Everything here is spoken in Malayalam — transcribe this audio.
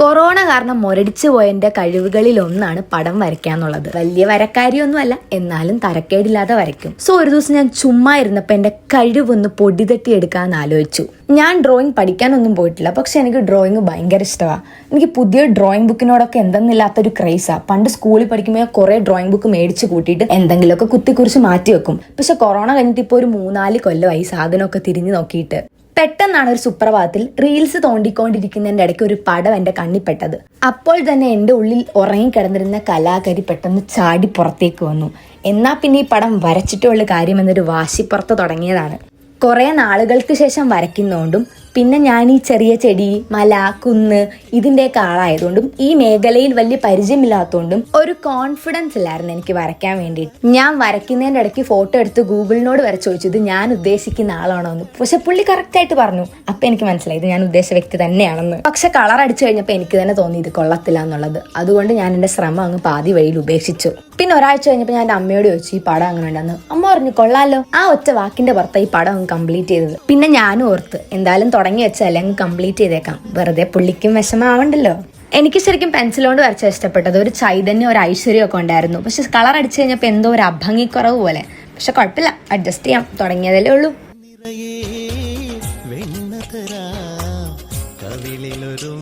കൊറോണ കാരണം മുരടിച്ചു പോയതിന്റെ കഴിവുകളിൽ ഒന്നാണ് പടം വരയ്ക്കാന്നുള്ളത്. വലിയ വരക്കാരിയൊന്നുമല്ല എന്നാലും തരക്കേടില്ലാതെ വരയ്ക്കും. സോ ഒരു ദിവസം ഞാൻ ചുമ്മാ ഇരുന്നപ്പോൾ എന്റെ കഴിവൊന്ന് പൊടി തട്ടി എടുക്കാമെന്ന് ആലോചിച്ചു. ഞാൻ ഡ്രോയിങ് പഠിക്കാനൊന്നും പോയിട്ടില്ല പക്ഷെ എനിക്ക് ഡ്രോയിങ് ഭയങ്കര ഇഷ്ടമാണ് എനിക്ക് പുതിയ ഡ്രോയിങ് ബുക്കിനോടൊക്കെ എന്തെന്നില്ലാത്തൊരു ക്രൈസാണ് പണ്ട് സ്കൂളിൽ പഠിക്കുമ്പോൾ കുറെ ഡ്രോയിങ് ബുക്ക് മേടിച്ച് കൂട്ടിയിട്ട് എന്തെങ്കിലുമൊക്കെ കുത്തിക്കുറിച്ച് മാറ്റി വെക്കും പക്ഷെ കൊറോണ കഴിഞ്ഞിട്ട് ഇപ്പോൾ ഒരു മൂന്നാൽ കൊല്ലമായി സാധനമൊക്കെ തിരിഞ്ഞു നോക്കിയിട്ട്. പെട്ടെന്നാണ് ഒരു സുപ്രഭാതത്തിൽ റീൽസ് തോണ്ടിക്കൊണ്ടിരിക്കുന്നതിന്റെ ഇടയ്ക്ക് ഒരു പടം എന്റെ കണ്ണിപ്പെട്ടത് അപ്പോൾ തന്നെ എന്റെ ഉള്ളിൽ ഉറങ്ങിക്കിടന്നിരുന്ന കലാകാരി പെട്ടെന്ന് ചാടി പുറത്തേക്ക് വന്നു. എന്നാൽ പിന്നെ ഈ പടം വരച്ചിട്ടുള്ള കാര്യം എന്നൊരു വാശിപ്പുറത്ത് തുടങ്ങിയതാണ്. കുറെ നാളുകൾക്ക് ശേഷം വരയ്ക്കുന്നതുകൊണ്ടും പിന്നെ ഞാൻ ഈ ചെറിയ ചെടി മല കുന്ന് ഇതിന്റെയൊക്കെ ആളായതുകൊണ്ടും ഈ മേഖലയിൽ വലിയ പരിചയമില്ലാത്തതുകൊണ്ടും ഒരു കോൺഫിഡൻസ് ഇല്ലായിരുന്നു എനിക്ക് വരയ്ക്കാൻ വേണ്ടിയിട്ട്. ഞാൻ വരയ്ക്കുന്നതിന്റെ ഇടയ്ക്ക് ഫോട്ടോ എടുത്ത് ഗൂഗിളിനോട് വരെ ചോദിച്ചത് ഞാൻ ഉദ്ദേശിക്കുന്ന ആളാണോ എന്ന് പക്ഷെ പുള്ളി കറക്റ്റായിട്ട് പറഞ്ഞു. അപ്പം എനിക്ക് മനസ്സിലായി ഇത് ഞാൻ ഉദ്ദേശ വ്യക്തി തന്നെയാണെന്ന്. പക്ഷെ കളർ അടിച്ചു കഴിഞ്ഞപ്പോൾ എനിക്ക് തന്നെ തോന്നി ഇത് കൊള്ളത്തില്ല എന്നുള്ളത്. അതുകൊണ്ട് ഞാൻ എന്റെ ശ്രമം അങ്ങ് പാതി വഴിയിൽ ഉപേക്ഷിച്ചു. പിന്നെ ഒരാഴ്ച കഴിഞ്ഞപ്പോൾ ഞാൻ അമ്മയോട് ചോദിച്ചു ഈ പടം അങ്ങനെ ഉണ്ടെന്ന്? അമ്മ പറഞ്ഞു കൊള്ളാലോ. ആ ഒറ്റ വാക്കിന്റെ പുറത്ത് ഈ പടം അങ്ങ് കംപ്ലീറ്റ് ചെയ്തത്. പിന്നെ ഞാനും ഓർത്ത് എന്തായാലും തുടങ്ങി വെച്ചാൽ അങ്ങ് കംപ്ലീറ്റ് ചെയ്തേക്കാം. വെറുതെ പുള്ളിക്കും വിഷമാവണ്ടല്ലോ. എനിക്ക് ശരിക്കും പെൻസിൽ കൊണ്ട് വരച്ച ഇഷ്ടപ്പെട്ടത്. ഒരു ചൈതന്യം ഒരു ഐശ്വര്യം ഒക്കെ ഉണ്ടായിരുന്നു. പക്ഷെ കളർ അടിച്ചു കഴിഞ്ഞപ്പോൾ എന്തോ ഒരു അഭംഗിക്കുറവ് പോലെ. പക്ഷെ കുഴപ്പമില്ല. അഡ്ജസ്റ്റ് ചെയ്യാം. തുടങ്ങിയതല്ലേ ഉള്ളൂ.